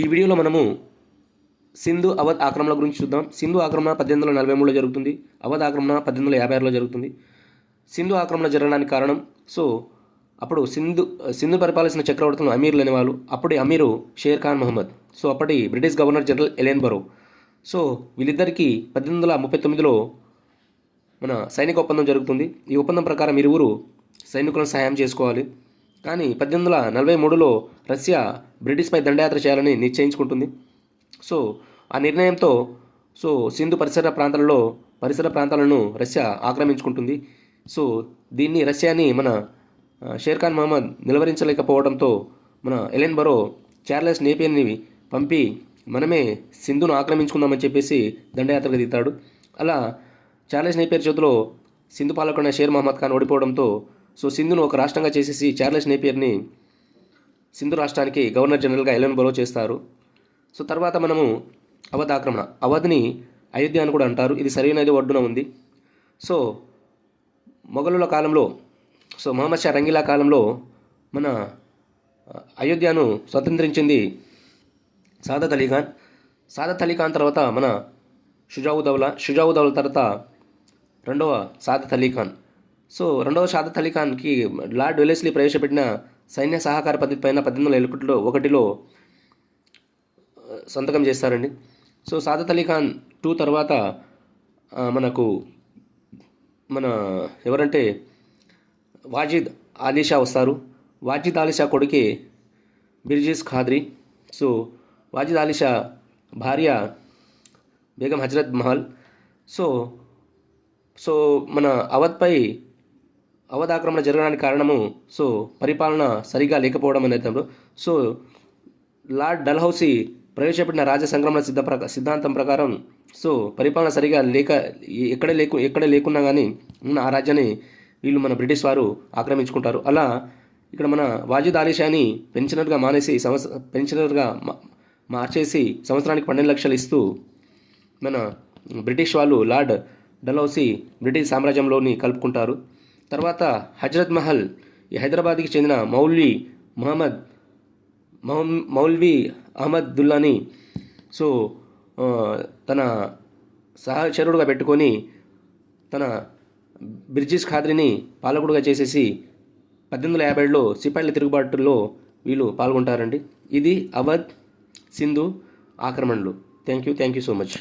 ఈ వీడియోలో మనము సింధు అవధ్ ఆక్రమణ గురించి చూద్దాం. సింధు ఆక్రమణ పద్దెనిమిది వందల నలభై మూడులో జరుగుతుంది. అవధ్ ఆక్రమణ పద్దెనిమిది వందల యాభై ఆరులో జరుగుతుంది. సింధు ఆక్రమణ జరగడానికి కారణం సో అప్పుడు సింధు సింధు పరిపాలించిన చక్రవర్తులు అమీర్లు అనేవాళ్ళు అప్పటి అమీరు షేర్ ఖాన్ మహమ్మద్ సో అప్పటి British governor general Ellenborough. So వీళ్ళిద్దరికీ పద్దెనిమిది వందల ముప్పై తొమ్మిదిలో మన సైనిక ఒప్పందం జరుగుతుంది. ఈ ఒప్పందం ప్రకారం ఇరువురు సైనికులను సహాయం చేసుకోవాలి. కానీ పద్దెనిమిది వందల నలభై మూడులో రష్యా బ్రిటిష్పై దండయాత్ర చేయాలని నిశ్చయించుకుంటుంది. సో ఆ నిర్ణయంతో సో సింధు పరిసర ప్రాంతాలలో పరిసర ప్రాంతాలను రష్యా ఆక్రమించుకుంటుంది. సో దీన్ని రష్యాని మన షేర్ఖాన్ షేర్ ఖాన్ మహమ్మద్ నిలవరించలేకపోవడంతో మన ఎలెన్ బరో చార్లెస్ నేపియన్ని పంపి మనమే సింధును ఆక్రమించుకుందామని చెప్పేసి దండయాత్రకు దిగుతాడు. అలా చార్లెస్ నేపియర్ చేతిలో సింధు పాలకుడైన షేర్ మహమ్మద్ ఖాన్ ఓడిపోవడంతో సో సింధును ఒక రాష్ట్రంగా చేసేసి చార్లెస్ నేపియర్ని సింధు రాష్ట్రానికి గవర్నర్ జనరల్గా ఎలెన్ బరో చేస్తారు. సో తర్వాత మనము అవధ్ ఆక్రమణ అవధ్ని అయోధ్య అని కూడా అంటారు. ఇది సరైనది ఒడ్డున ఉంది. సో మొఘలుల కాలంలో సో మహమ్మద్ షా రంగిలా కాలంలో మన అయోధ్యను స్వతంత్రించింది సాదత్ అలీఖాన్ సాదత్ అలీఖాన్ తర్వాత మన షుజావుదౌలా షుజావుదౌల తర్వాత రెండవ సాదత్ అలీఖాన్ సో రెండవ సాదత్ అలీ ఖాన్కి లార్డ్ వెలెస్లీ ప్రవేశపెట్టిన సైన్య సహకార పద్ధతి పైన పద్దెనిమిది వందల ఒకటిలో ఒకటిలో సంతకం చేస్తారండి. సో సాదత్ అలీ ఖాన్ టూ తర్వాత మనకు మన ఎవరంటే వాజిద్ ఆలీషా వస్తారు. వాజిద్ ఆలీషా కొడుకే బిర్జీస్ ఖాద్రి. సో వాజిద్ ఆలీషా భార్య బేగం హజరత్ మహల్. సో సో మన అవధ్పై అవధాక్రమణ జరగడానికి కారణము సో పరిపాలన సరిగా లేకపోవడం అనేది సో లార్డ్ డల్హౌసీ ప్రవేశపెట్టిన రాజ్య సంక్రమణ సిద్ధ ప్రకా సిద్ధాంతం ప్రకారం సో పరిపాలన సరిగా లేక ఎక్కడ లేకు ఎక్కడ లేకున్నా కానీ ఉన్న ఆ రాజ్యాన్ని వీళ్ళు మన బ్రిటిష్ వారు ఆక్రమించుకుంటారు. అలా ఇక్కడ మన వాజిద్ ఆలీషాని పెన్షనర్గా మానేసి సంవత్సర పెన్షనర్గా మార్చేసి సంవత్సరానికి పన్నెండు లక్షలు ఇస్తూ మన బ్రిటిష్ వాళ్ళు లార్డ్ డలౌసీ బ్రిటిష్ సామ్రాజ్యంలోని కలుపుకుంటారు. తర్వాత హజరత్ మహల్ ఈ హైదరాబాద్కి చెందిన మౌల్వీ మహమ్మద్ మౌల్వి మౌల్వీ అహ్మద్ దుల్లాని. సో తన సహచరుడుగా పెట్టుకొని తన బ్రిటిష్ ఖాద్రిని పాలకుడుగా చేసేసి పద్దెనిమిది వందల యాభైలో సిపాయిల తిరుగుబాటులో వీళ్ళు పాల్గొంటారండి. ఇది అవధ్ సింధు ఆక్రమణలు. Thank you thank you so much.